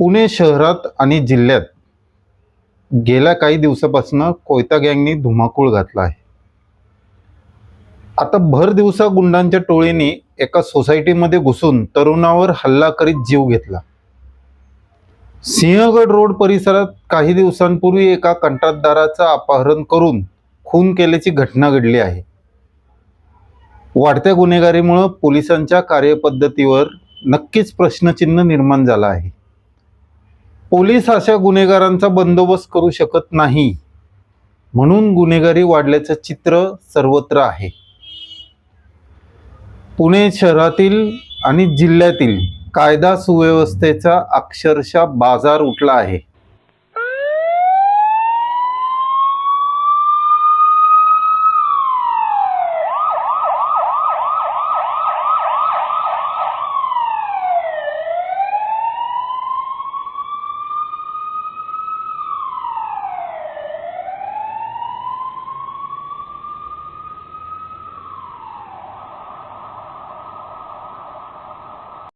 पुणे शहरात आणि जिल्ह्यात गेल्या काही दिवसापासून कोयता गँगनी धुमाकूळ घातला आहे. आता भर दिवसा गुंडांच्या टोळीने एका सोसायटीमध्ये घुसून तरुणावर हल्ला करीत जीव घेतला. सिंहगड रोड परिसरात काही दिवसांपूर्वी एका कंत्राटदाराचं अपहरण करून खून केल्याची घटना घडली आहे. वाढत्या गुन्हेगारीमुळं पोलिसांच्या कार्यपद्धतीवर नक्कीच प्रश्नचिन्ह निर्माण झाला आहे. पोलीस अशा गुन्हेगारांचा बंदोबस्त करू शकत नाही. म्हणून गुन्हेगारी वाढल्याचं चित्र सर्वत्र आहे. पुणे शहरातील आणि जिल्ह्यातील कायदा सुव्यवस्थेचा अक्षरशः बाजार उठला आहे.